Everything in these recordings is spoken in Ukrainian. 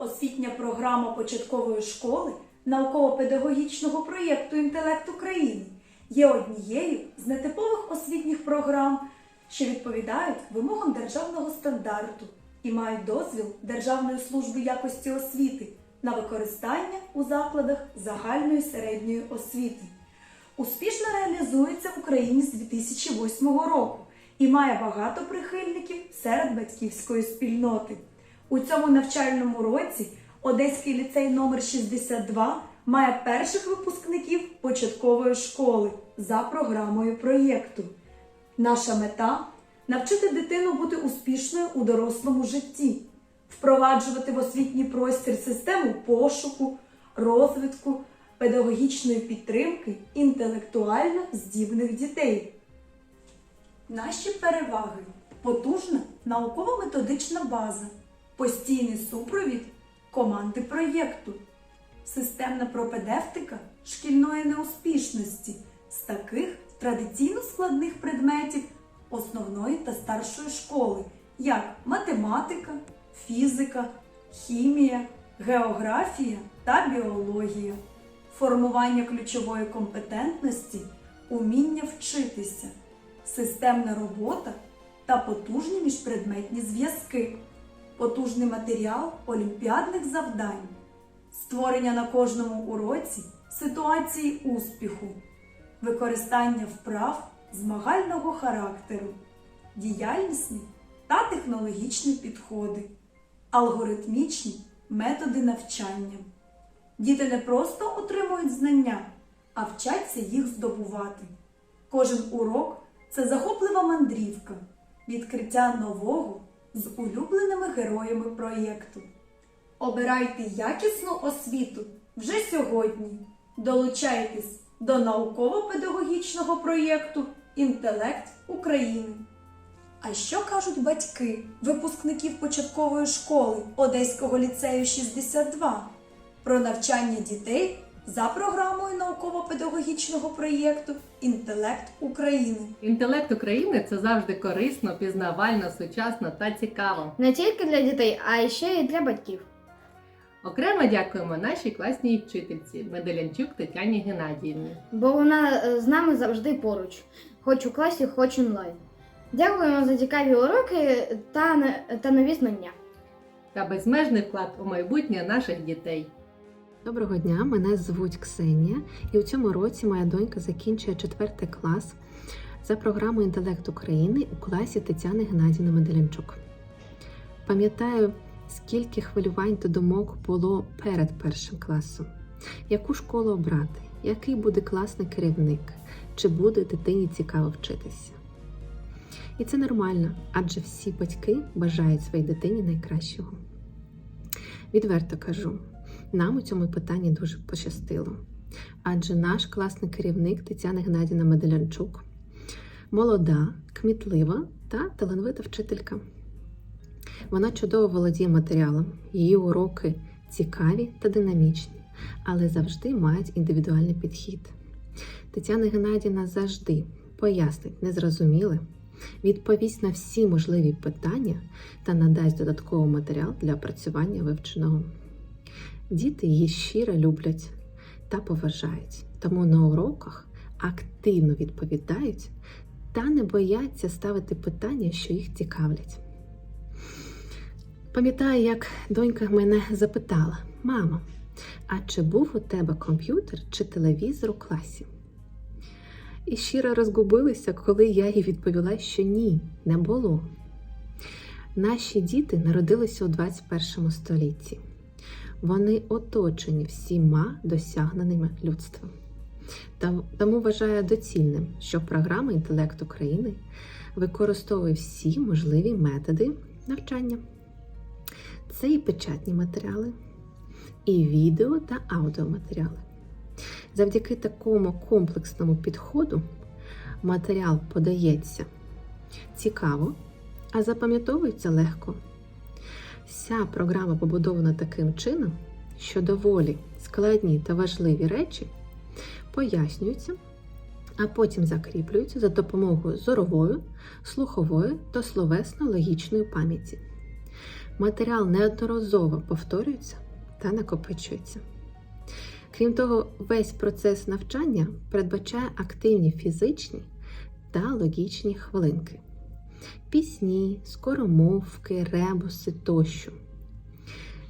Освітня програма початкової школи науково-педагогічного проєкту Інтелект України є однією з нетипових освітніх програм, що відповідають вимогам державного стандарту і мають дозвіл Державної служби якості освіти на використання у закладах загальної середньої освіти. Успішно реалізується в Україні з 2008 року і має багато прихильників серед батьківської спільноти. У цьому навчальному році Одеський ліцей номер 62 має перших випускників початкової школи за програмою проєкту. Наша мета навчити дитину бути успішною у дорослому житті, впроваджувати в освітній простір систему пошуку, розвитку, педагогічної підтримки інтелектуально здібних дітей. Наші переваги потужна науково-методична база, постійний супровід команди проєкту, системна пропедевтика шкільної неуспішності з таких традиційно складних предметів основної та старшої школи, як математика, фізика, хімія, географія та біологія, формування ключової компетентності, уміння вчитися, системна робота та потужні міжпредметні зв'язки, потужний матеріал олімпіадних завдань, створення на кожному уроці ситуації успіху, використання вправ змагального характеру, діяльнісні та технологічні підходи, алгоритмічні методи навчання. Діти не просто отримують знання, а вчаться їх здобувати. Кожен урок це захоплива мандрівка, відкриття нового з улюбленими героями проєкту. Обирайте якісну освіту вже сьогодні. Долучайтесь до науково-педагогічного проєкту Інтелект України. А що кажуть батьки випускників початкової школи Одеського ліцею 62 про навчання дітей за програмою науково-педагогічного проєкту Інтелект України? Інтелект України це завжди корисно, пізнавально, сучасно та цікаво. Не тільки для дітей, а ще й для батьків. Окремо дякуємо нашій класній вчительці Меделянчук Тетяні Геннадіївні. бо вона е, з нами завжди поруч, хоч у класі, хоч онлайн. Дякуємо за цікаві уроки та, не- та нові знання. та безмежний вклад у майбутнє наших дітей. Доброго дня, мене звуть Ксенія, і у цьому році моя донька закінчує четвертий клас за програмою Інтелект України у класі Тетяни Геннадіївни Меделянчук. Пам'ятаю, скільки хвилювань та думок було перед першим класом. Яку школу обрати, який буде класний керівник, чи буде дитині цікаво вчитися. І це нормально, адже всі батьки бажають своїй дитині найкращого. Відверто кажу, нам у цьому питанні дуже пощастило. Адже наш класний керівник Тетяна Геннадіна Меделянчук молода, кмітлива та талановита вчителька. Вона чудово володіє матеріалом, її уроки цікаві та динамічні, але завжди мають індивідуальний підхід. Тетяна Геннадіна завжди пояснить незрозуміле, відповість на всі можливі питання та надасть додатковий матеріал для опрацювання вивченого. Діти її щиро люблять та поважають, тому на уроках активно відповідають та не бояться ставити питання, що їх цікавлять. Пам'ятаю, як донька мене запитала: Мамо, а чи був у тебе комп'ютер чи телевізор у класі? І щиро розгубилися, коли я їй відповіла, що ні, не було. Наші діти народилися у 21 столітті. Вони оточені всіма досягненими людством. Тому вважаю доцільним, що програма Інтелект України використовує всі можливі методи навчання. Це і печатні матеріали, і відео та аудіоматеріали. Завдяки такому комплексному підходу матеріал подається цікаво, а запам'ятовується легко. Вся програма побудована таким чином, що доволі складні та важливі речі пояснюються, а потім закріплюються за допомогою зорової, слухової та словесно-логічної пам'яті. Матеріал неодноразово повторюється та накопичується. Крім того, весь процес навчання передбачає активні фізичні та логічні хвилинки, пісні, скоромовки, ребуси тощо.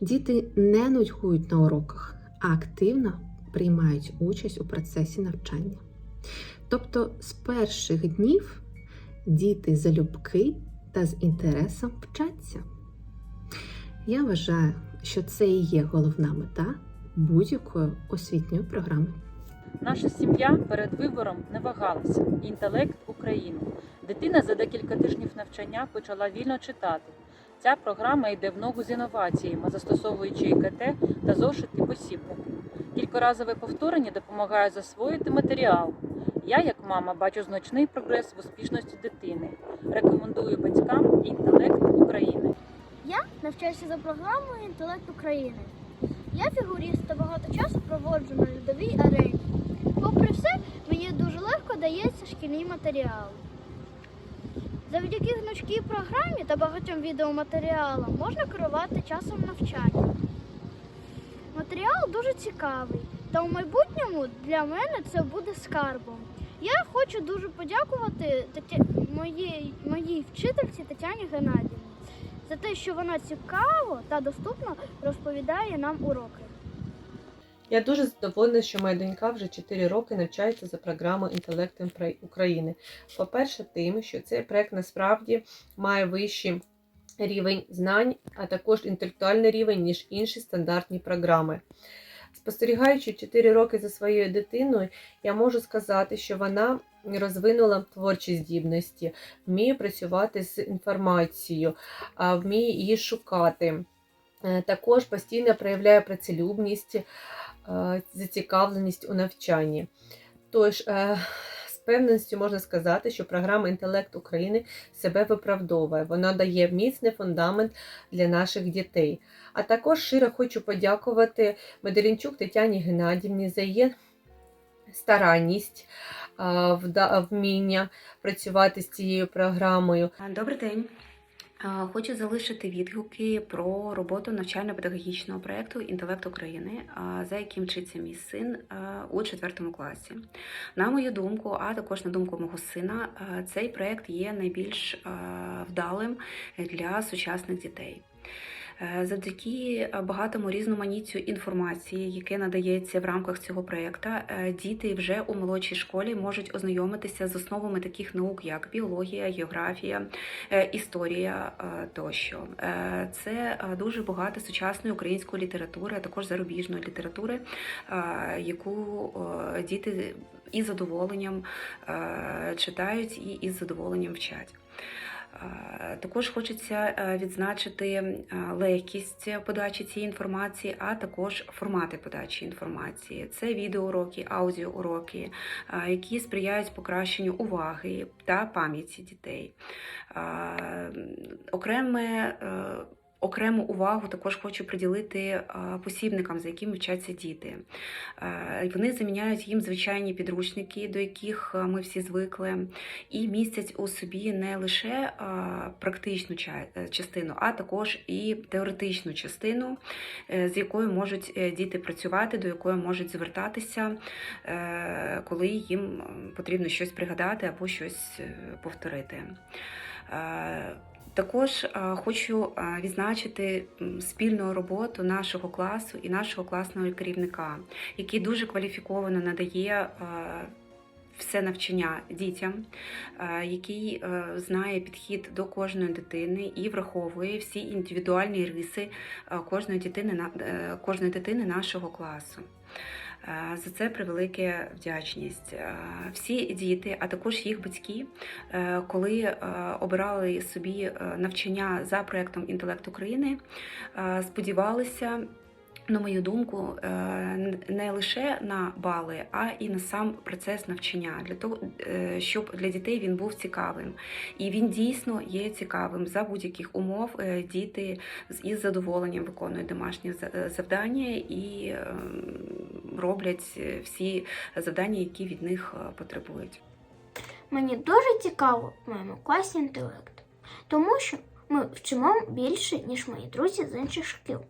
Діти не нудьгують на уроках, а активно приймають участь у процесі навчання. Тобто з перших днів діти залюбки та з інтересом вчаться. Я вважаю, що це і є головна мета будь-якої освітньої програми. Наша сім'я перед вибором не вагалася. Інтелект України. Дитина за декілька тижнів навчання почала вільно читати. Ця програма йде в ногу з інноваціями, застосовуючи ІКТ та зошити посібники. Кількоразове повторення допомагає засвоїти матеріал. Я, як мама, бачу значний прогрес в успішності дитини. Рекомендую батькам інтелект України. Я навчаюся за програмою Інтелект України. Я фігуріст та багато часу проводжу на льодовій арені. Попри все, мені дуже легко дається шкільний матеріал. Завдяки гнучкій програмі та багатьом відеоматеріалам можна керувати часом навчання. Матеріал дуже цікавий, та у майбутньому для мене це буде скарбом. Я хочу дуже подякувати Тетя... моїй, моїй вчительці Тетяні Геннадівні за те, що вона цікаво та доступно розповідає нам уроки. Я дуже задоволена, що моя донька вже 4 роки навчається за програмою Інтелект України. По-перше, тим, що цей проект насправді має вищий рівень знань, а також інтелектуальний рівень, ніж інші стандартні програми. Спостерігаючи 4 роки за своєю дитиною, я можу сказати, що вона розвинула творчі здібності, вміє працювати з інформацією, вміє її шукати. Е, Також постійно проявляє працелюбність, зацікавленість у навчанні. Тож, е, з певністю можна сказати, що програма Інтелект України себе виправдовує. Вона дає міцний фундамент для наших дітей. А також щиро хочу подякувати Медерінчук Тетяні Геннадівні за її старанність, е, вміння працювати з цією програмою. Добрий день. Хочу залишити відгуки про роботу навчально-педагогічного проєкту Інтелект України, за яким вчиться мій син у четвертому класі. На мою думку, а також на думку мого сина, цей проєкт є найбільш вдалим для сучасних дітей. Е, Завдяки е, багатому різноманіттю інформації, яке надається в рамках цього проєкту, е, діти вже у молодшій школі можуть ознайомитися з основами таких наук, як біологія, географія, історія тощо. Це дуже багато сучасної української літератури, а також зарубіжної літератури, яку діти із задоволенням читають і із задоволенням вчать. Е, Також хочеться е, відзначити е, легкість подачі цієї інформації, а також формати подачі інформації. Це відеоуроки, аудіоуроки, які сприяють покращенню уваги та пам'яті дітей. Окреме Окрему увагу також хочу приділити е, посібникам, за якими вчаться діти. Е, Вони заміняють їм звичайні підручники, до яких е, ми всі звикли, і містять у собі не лише практичну частину, а також і теоретичну частину, з якою можуть діти працювати, до якої можуть звертатися, коли їм потрібно щось пригадати або щось повторити. Також е, хочу е, відзначити спільну роботу нашого класу і нашого класного керівника, який дуже кваліфіковано надає е, все навчання дітям, який знає підхід до кожної дитини і враховує всі індивідуальні риси кожної дитини, кожної дитини нашого класу. За це превелике вдячність. Всі діти, а також їх батьки, е, коли е, обирали собі е, навчання за проектом Інтелект України, сподівалися. На мою думку, е, не лише на бали, а і на сам процес навчання, для того, е, щоб для дітей він був цікавим. І він дійсно є цікавим за будь-яких умов. е, Діти із задоволенням виконують домашні за- завдання і е, роблять всі завдання, які від них потребують. Мені дуже цікаво в моєму класі інтелект, тому що Ми вчимо більше, ніж мої друзі з інших шкіл.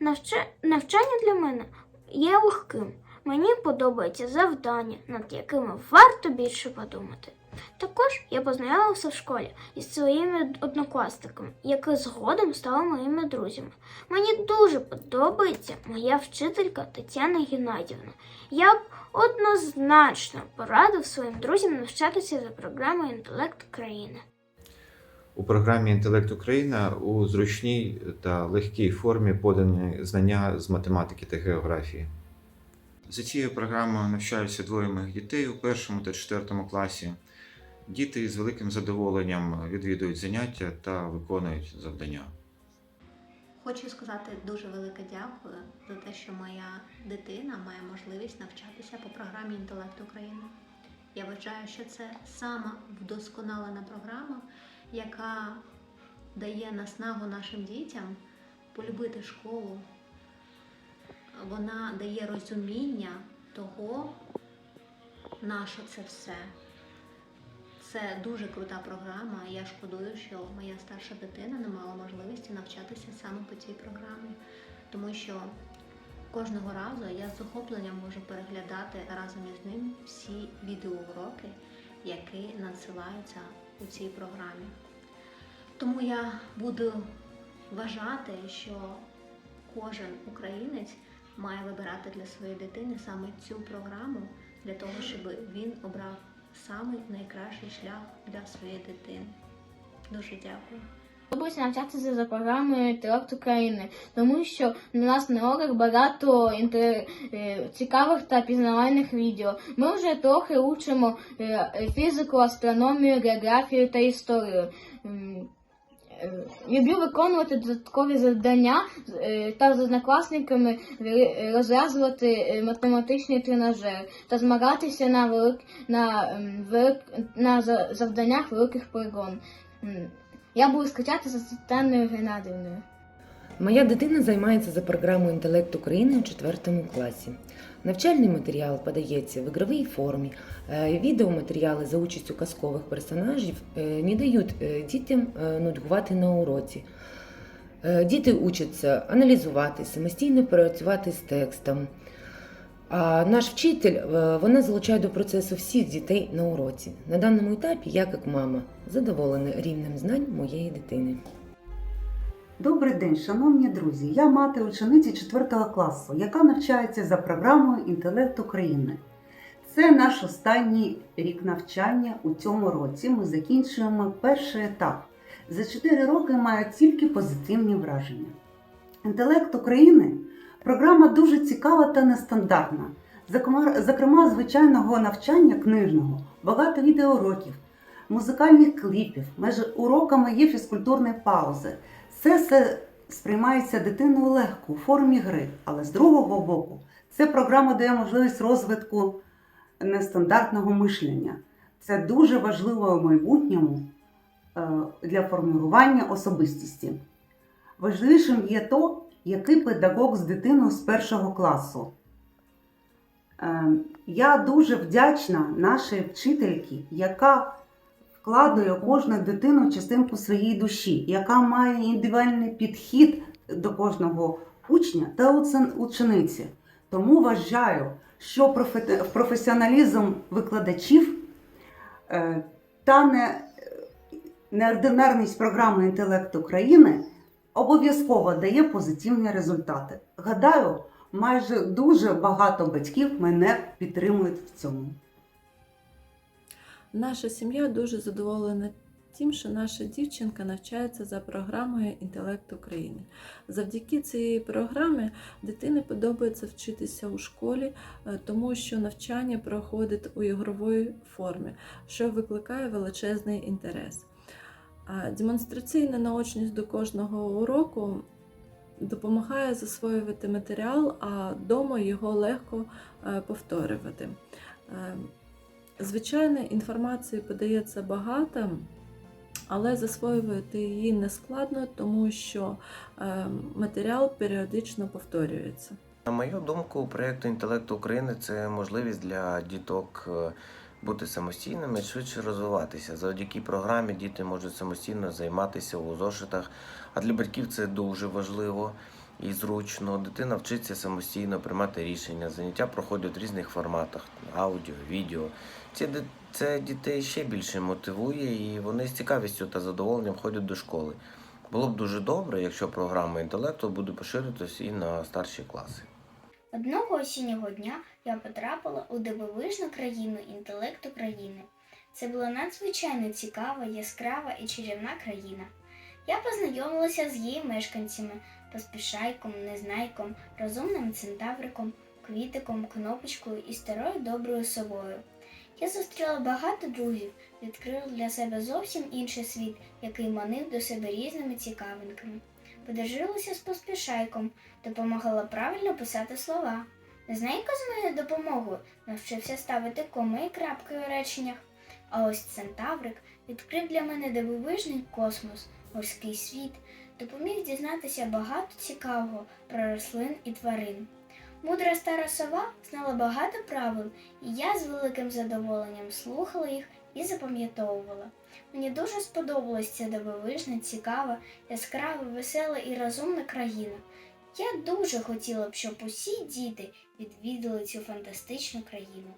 Навча- Навчання для мене є легким. Мені подобаються завдання, над якими варто більше подумати. Також я познайомився в школі із своїми однокласниками, які згодом стали моїми друзями. Мені дуже подобається моя вчителька Тетяна Геннадівна. Я б однозначно порадив своїм друзям навчатися за програмою інтелект країни. У програмі Інтелект Україна у зручній та легкій формі подані знання з математики та географії. За цією програмою навчаються двоє моїх дітей у першому та четвертому класі. Діти з великим задоволенням відвідують заняття та виконують завдання. Хочу сказати дуже велике дякую за те, що моя дитина має можливість навчатися по програмі Інтелект України. Я вважаю, що це сама вдосконалена програма, яка дає наснагу нашим дітям полюбити школу. Вона дає розуміння того, на що це все. Це дуже крута програма. Я шкодую, що моя старша дитина не мала можливості навчатися саме по цій програмі, тому що кожного разу я з захопленням можу переглядати разом із ним всі відеоуроки, які надсилаються у цій програмі. Тому я буду вважати, що кожен українець має вибирати для своєї дитини саме цю програму для того, щоб він обрав самий найкращий шлях для своєї дитини. Дуже дякую. Подобається навчатися за програмою інтелект України, тому що на нас на уроках багато е, цікавих та пізнавальних відео. Ми вже трохи учимо е, фізику, астрономію, географію та історію. Е, Люблю виконувати додаткові завдання та з однокласниками розв'язувати математичні тренажери та змагатися на велик... на, велик... на завданнях великих пригон. Я буду скачати за Світланою Геннадівною. Моя дитина займається за програмою Інтелект України у 4 класі. Навчальний матеріал подається в ігровій формі. Е, Відеоматеріали за участю казкових персонажів е, не дають е, дітям нудьгувати на уроці. Діти учаться аналізувати, самостійно працювати з текстом. Наш вчитель е, вона залучає до процесу всіх дітей на уроці. На даному етапі я, як мама, задоволена рівнем знань моєї дитини. Добрий день, шановні друзі! Я мати учениці 4 класу, яка навчається за програмою Інтелект України. Це наш останній рік навчання у цьому році. Ми закінчуємо перший етап. За 4 роки маю тільки позитивні враження. Інтелект України програма дуже цікава та нестандартна. Зокрема, звичайного навчання книжного, багато відеоуроків, музикальних кліпів, між уроками є фізкультурні паузи. Це все сприймається дитиною легко у формі гри, але з другого боку, це програма дає можливість розвитку нестандартного мишлення. Це дуже важливо в майбутньому е, для формування особистості. Важливішим є то, який педагог з дитиною з першого класу. Е, Я дуже вдячна нашій вчительці, яка вкладає у кожну дитину частинку своєї душі, яка має індивідуальний підхід до кожного учня та учениці. Тому вважаю, що професіоналізм викладачів е, та неординарність програми інтелект України обов'язково дає позитивні результати. Гадаю, майже дуже багато батьків мене підтримують в цьому. Наша сім'я дуже задоволена тим, що наша дівчинка навчається за програмою Інтелект України. Завдяки цієї програмі дитині подобається вчитися у школі, е, тому що навчання проходить у ігровій формі, що викликає величезний інтерес. Демонстраційна наочність до кожного уроку допомагає засвоювати матеріал, а вдома його легко е, повторювати. Е, Звичайно, інформації подається багато, але засвоювати її не складно, тому що е, матеріал періодично повторюється. На мою думку, проєкт інтелект України це можливість для діток бути самостійними швидше розвиватися. Завдяки програмі діти можуть самостійно займатися у зошитах, а для батьків це дуже важливо і зручно. Дитина вчиться самостійно приймати рішення. Заняття проходять в різних форматах аудіо, відео. Це, це дітей ще більше мотивує, і вони з цікавістю та задоволенням ходять до школи. Було б дуже добре, якщо програма інтелекту буде поширитися і на старші класи. Одного осіннього дня я потрапила у дивовижну країну інтелекту країни. Це була надзвичайно цікава, яскрава і чарівна країна. Я познайомилася з її мешканцями поспішайком, незнайком, розумним центавриком, квітиком, кнопочкою і старою доброю собою. Я зустріла багато друзів, відкрила для себе зовсім інший світ, який манив до себе різними цікавинками. Подружилася з поспішайком, допомагала правильно писати слова. Незнайко з моєю допомогою навчився ставити коми і крапки у реченнях. А ось центаврик відкрив для мене дивовижний космос, морський світ, допоміг дізнатися багато цікавого про рослин і тварин. Мудра стара сова знала багато правил, і я з великим задоволенням слухала їх і запам'ятовувала. Мені дуже сподобалась ця дивовижна, цікава, яскрава, весела і розумна країна. Я дуже хотіла б, щоб усі діти відвідали цю фантастичну країну.